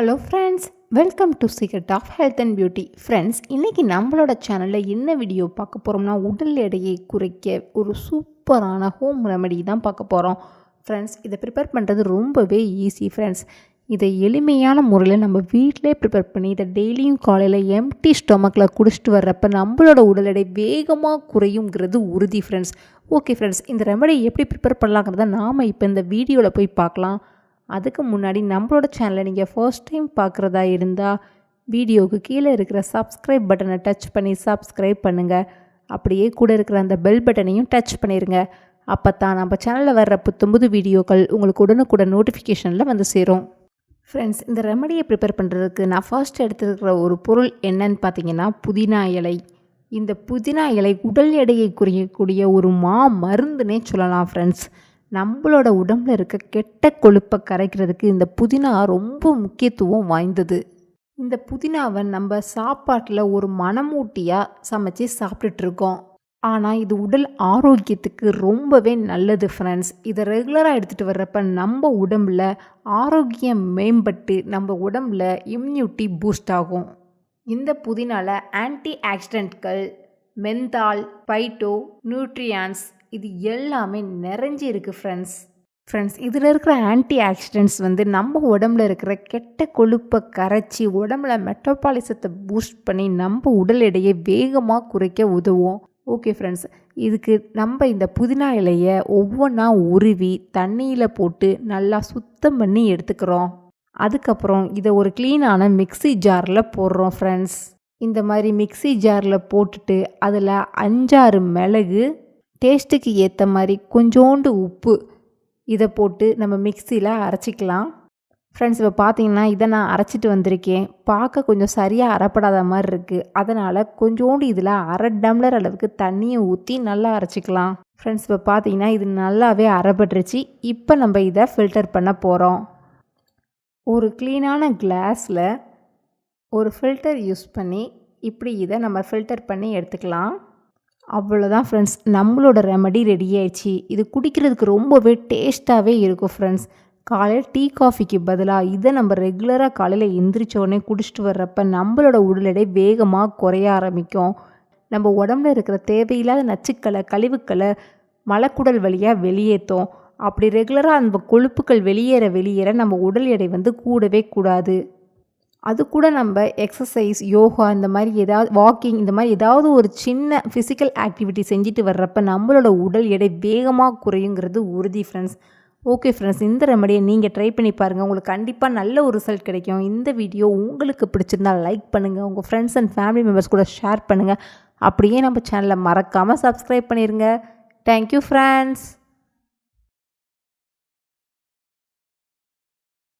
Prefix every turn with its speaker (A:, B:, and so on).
A: Hello friends welcome to secret of health and beauty friends இன்றைக்கி நம்மளோட சேனலில் என்ன வீடியோ பார்க்க போகிறோம்னா உடல் எடையை குறைக்க ஒரு சூப்பரான ஹோம் ரெமெடி தான் பார்க்க போகிறோம் ஃப்ரெண்ட்ஸ் இதை ப்ரிப்பேர் பண்ணுறது ரொம்பவே ஈஸி ஃப்ரெண்ட்ஸ் இதை எளிமையான முறையில் நம்ம வீட்டிலே ப்ரிப்பேர் பண்ணி இதை டெய்லியும் காலையில் எம்டி ஸ்டொமக்கில் குடிச்சிட்டு வர்றப்ப நம்மளோட உடல் எடை வேகமாக குறையுங்கிறது உறுதி ஃப்ரெண்ட்ஸ் ஓகே ஃப்ரெண்ட்ஸ் இந்த ரெமெடி எப்படி ப்ரிப்பேர் பண்ணலாங்கிறத நாம் இப்போ இந்த வீடியோவில் போய் பார்க்கலாம். அதுக்கு முன்னாடி நம்மளோட சேனலை நீங்கள் ஃபர்ஸ்ட் டைம் பார்க்குறதா இருந்தால் வீடியோவுக்கு கீழே இருக்கிற சப்ஸ்கிரைப் பட்டனை டச் பண்ணி சப்ஸ்கிரைப் பண்ணுங்கள் அப்படியே கூட இருக்கிற அந்த பெல் பட்டனையும் டச் பண்ணிடுங்க அப்போ தான் நம்ம சேனலில் வர்ற புத்தம்புது வீடியோக்கள் உங்களுக்கு உடனுக்குடன் நோட்டிஃபிகேஷனில் வந்து சேரும். ஃப்ரெண்ட்ஸ் இந்த ரெமடியை ப்ரிப்பேர் பண்ணுறதுக்கு நான் ஃபர்ஸ்ட் எடுத்துருக்கிற ஒரு பொருள் என்னன்னு பார்த்தீங்கன்னா புதினா இலை. இந்த புதினா இலை உடல் எடையை குறையக்கூடிய ஒரு மா மருந்துனே சொல்லலாம் ஃப்ரெண்ட்ஸ் நம்மளோட உடம்புல இருக்க கெட்ட கொழுப்பை கரைக்கிறதுக்கு இந்த புதினா ரொம்ப முக்கியத்துவம் வாய்ந்தது. இந்த புதினாவை நம்ம சாப்பாட்டில் ஒரு மனமூட்டியாக சமைச்சு சாப்பிட்டுட்ருக்கோம். ஆனால் இது உடல் ஆரோக்கியத்துக்கு ரொம்பவே நல்லது ஃப்ரெண்ட்ஸ் இதை ரெகுலராக எடுத்துகிட்டு வர்றப்ப நம்ம உடம்புல ஆரோக்கியம் மேம்பட்டு நம்ம உடம்புல இம்யூனிட்டி பூஸ்ட் ஆகும். இந்த புதினால ஆன்டி ஆக்சிடென்ட்கள் மெந்தால் பைட்டோ நியூட்ரியான்ஸ் இது எல்லாமே நிறைஞ்சி இருக்குது ஃப்ரெண்ட்ஸ் ஃப்ரெண்ட்ஸ் இதில் இருக்கிற ஆன்டி ஆக்சிடென்ட்ஸ் வந்து நம்ம உடம்புல இருக்கிற கெட்ட கொழுப்பை கரைச்சி உடம்புல மெட்டபாலிசத்தை பூஸ்ட் பண்ணி நம்ம உடல் எடையை வேகமாக குறைக்க உதவும். ஓகே ஃப்ரெண்ட்ஸ் இதுக்கு நம்ம இந்த புதினா இலையை ஒவ்வொன்றா உருவி தண்ணியில் போட்டு நல்லா சுத்தம் பண்ணி எடுத்துக்கிறோம். அதுக்கப்புறம் இதை ஒரு க்ளீனான மிக்ஸி ஜாரில் போடுறோம் ஃப்ரெண்ட்ஸ் இந்த மாதிரி மிக்ஸி ஜாரில் போட்டுட்டு அதில் அஞ்சாறு மிளகு டேஸ்ட்டுக்கு ஏற்ற மாதிரி கொஞ்சோண்டு உப்பு இதை போட்டு நம்ம மிக்சியில் அரைச்சிக்கலாம். ஃப்ரெண்ட்ஸ் இப்போ பார்த்தீங்கன்னா இதை நான் அரைச்சிட்டு வந்திருக்கேன். பார்க்க கொஞ்சம் சரியாக அரைப்படாத மாதிரி இருக்குது அதனால் கொஞ்சோண்டு இதில் அரை டம்ளர் அளவுக்கு தண்ணியை ஊற்றி நல்லா அரைச்சிக்கலாம். ஃப்ரெண்ட்ஸ் இப்போ பார்த்தீங்கன்னா இது நல்லாவே அரைப்பட்டுருச்சு. இப்போ நம்ம இதை ஃபில்டர் பண்ண போகிறோம் ஒரு க்ளீனான கிளாஸில் ஒரு ஃபில்டர் யூஸ் பண்ணி இப்படி இதை நம்ம ஃபில்டர் பண்ணி எடுத்துக்கலாம். அவ்வளோதான் ஃப்ரெண்ட்ஸ் நம்மளோட ரெமடி ரெடி ஆயிடுச்சு. இது குடிக்கிறதுக்கு ரொம்பவே டேஸ்ட்டாகவே இருக்கும் ஃப்ரெண்ட்ஸ் காலையில் டீ காஃபிக்கு பதிலாக இதை நம்ம ரெகுலராக காலையில் எந்திரிச்சோடனே குடிச்சிட்டு வர்றப்ப நம்மளோட உடல் எடை வேகமாக குறைய ஆரம்பிக்கும். நம்ம உடம்புல இருக்கிற தேவையில்லாத நச்சுக்களை கழிவுக்களை மலக்குடல் வழியாக வெளியேற்றும் அப்படி ரெகுலராக அந்த கொழுப்புகள் வெளியேற வெளியேற நம்ம உடல் எடை வந்து கூடவே கூடாது. அது கூட நம்ம எக்ஸசைஸ் யோகா இந்த மாதிரி ஏதாவது வாக்கிங் இந்த மாதிரி ஏதாவது ஒரு சின்ன ஃபிசிக்கல் ஆக்டிவிட்டி செஞ்சுட்டு வர்றப்ப நம்மளோட உடல் எடை வேகமாக குறையுங்கிறது உறுதி ஃப்ரெண்ட்ஸ் ஓகே ஃப்ரெண்ட்ஸ் இந்த ரெமடியை நீங்கள் ட்ரை பண்ணி பாருங்கள் உங்களுக்கு கண்டிப்பாக நல்ல ஒரு ரிசல்ட் கிடைக்கும். இந்த வீடியோ உங்களுக்கு பிடிச்சிருந்தால் லைக் பண்ணுங்கள் உங்கள் ஃப்ரெண்ட்ஸ் அண்ட் ஃபேமிலி மெம்பர்ஸ் கூட ஷேர் பண்ணுங்கள் அப்படியே நம்ம சேனலை மறக்காமல் சப்ஸ்கிரைப் பண்ணிடுங்க தேங்க்யூ ஃப்ரெண்ட்ஸ்